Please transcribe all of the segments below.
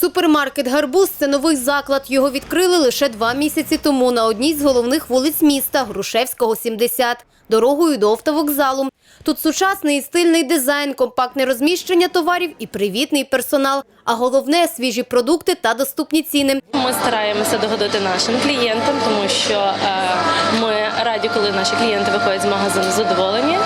Супермаркет Гарбуз це новий заклад. Його відкрили лише два місяці тому на одній з головних вулиць міста Грушевського, 70, дорогою до автовокзалу. Тут сучасний і стильний дизайн, компактне розміщення товарів і привітний персонал. А головне свіжі продукти та доступні ціни. Ми стараємося догодити нашим клієнтам, тому що е, ми раді, коли наші клієнти виходять з магазину задоволені.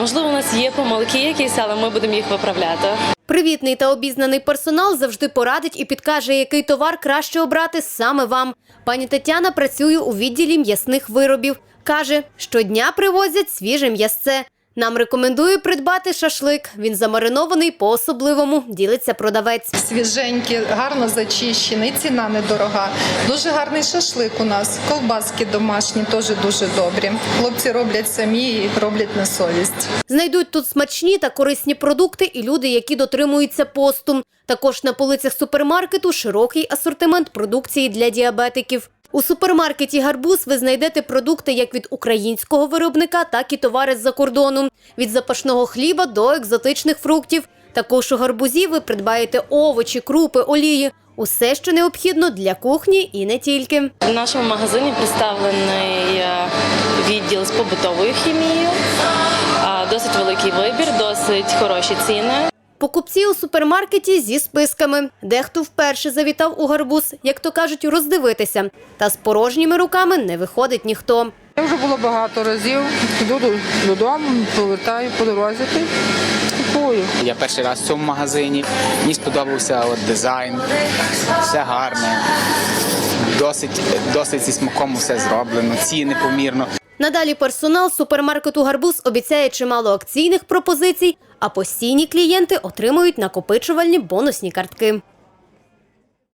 Можливо, у нас є помилки якісь, але ми будемо їх виправляти. Привітний та обізнаний персонал завжди порадить і підкаже, який товар краще обрати саме вам. Пані Тетяна працює у відділі м'ясних виробів. Каже, щодня привозять свіже м'ясце. Нам рекомендує придбати шашлик. Він замаринований по-особливому, ділиться продавець. свіженькі, гарно зачищений, ціна недорога. Дуже гарний шашлик у нас. Ковбаски домашні теж дуже добрі. Хлопці роблять самі і роблять на совість. Знайдуть тут смачні та корисні продукти і люди, які дотримуються посту. Також на полицях супермаркету широкий асортимент продукції для діабетиків. У супермаркеті Гарбуз ви знайдете продукти як від українського виробника, так і товари з-за кордону. Від запашного хліба до екзотичних фруктів. Також у гарбузі ви придбаєте овочі, крупи, олії. Усе, що необхідно для кухні і не тільки. В нашому магазині представлений е, відділ з побутовою хімією. Досить великий вибір, досить хороші ціни. Покупці у супермаркеті зі списками. Дехто вперше завітав у гарбуз, як то кажуть, роздивитися. Та з порожніми руками не виходить ніхто. Я вже було багато разів. Йду додому, повертаю по дорозі купую. Я перший раз в цьому магазині. Мені сподобався от дизайн, все гарне, досить, досить зі смаком все зроблено, ціни помірно. Надалі персонал супермаркету Гарбуз обіцяє чимало акційних пропозицій, а постійні клієнти отримують накопичувальні бонусні картки.